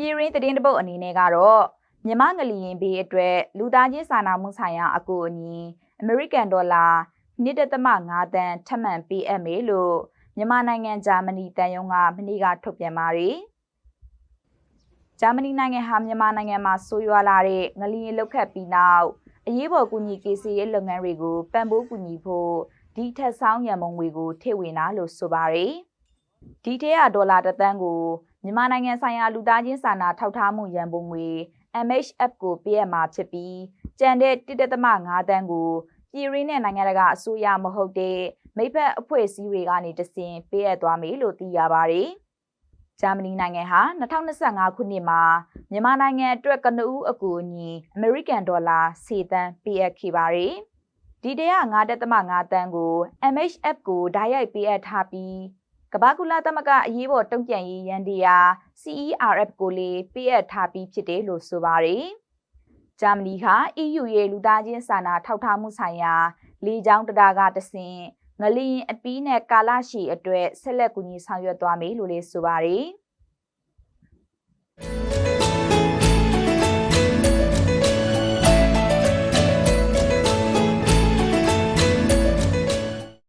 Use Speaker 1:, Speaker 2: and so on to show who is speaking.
Speaker 1: ပြည်ရင်းသတင်းတပုတ်အနေနဲ့ကတော့မြမငလျင်ဘေးအတွက်လူသားချင်းစာနာမှုဆိုင်ရာအကူအညီအမေရိကန်ဒေါ်လာ1.5တန်ထပ်မံပေးအပ်မယ်လို့မြန်မာနိုင်ငံဂျာမနီတန်ယုံကမနေ့ကထုတ်ပြန်ပါတယ်။ဂျာမနီနိုင်ငံဟာမြန်မာနိုင်ငံမှာဆိုးရွားလာတဲ့ငလျင်လှုပ်ခတ်ပြီးနောက်အရေးပေါ်ကူညီကေစီရေးလုပ်ငန်းတွေကိုပံ့ပိုးကူညီဖို့ဒီထက်ဆောင်ရန်မုံငွေကိုထည့်ဝင်တာလို့ဆိုပါတယ်။ဒီထဲကဒေါ်လာတစ်သန်းကို မြန်မာနိုင်ငံဆိုင်ရာလူသားချင်းစာနာထောက်ထားမှုရန်ပုံငွေ MHF ကိုပေးအပ်မှာဖြစ်ပြီးကျန်တဲ့1.5တန်းကိုပြည်ရင်းနဲ့နိုင်ငံတကာအစိုးရမဟုတ်တဲ့မိဖက်အဖွဲ့အစည်းတွေကနေတဆင်ပေးအပ်သွားမယ်လို့သိရပါတယ်။ဂျာမနီနိုင်ငံဟာ2025ခုနှစ်မှာမြန်မာနိုင်ငံအတွက်ကနဦးအကူအညီအမေရိကန်ဒေါ်လာ10တန်းပေးအပ်ခဲ့ပါတယ်။ဒီတရ9.5တန်းကို MHF ကိုဓာတ်ရိုက်ပေးအပ်ထားပြီး ကဘာကူလာသမဂအရေးပေါ်တုံ့ပြန်ရေးရန်တရား CERF ကိုလည်းပေးအပ်ထားပြီးဖြစ်တယ်လို့ဆိုပါတယ်။ဂျာမနီဟာ EU ရဲ့လူသားချင်းစာနာထောက်ထားမှုဆိုင်ရာလေကြောင်းတရားကတဆင့်ငလျင်အပီးနဲ့ကာလရှည်အတွက်ဆက်လက်ကူညီဆောင်ရွက်သွားမယ်လို့လည်းဆိုပါတယ်။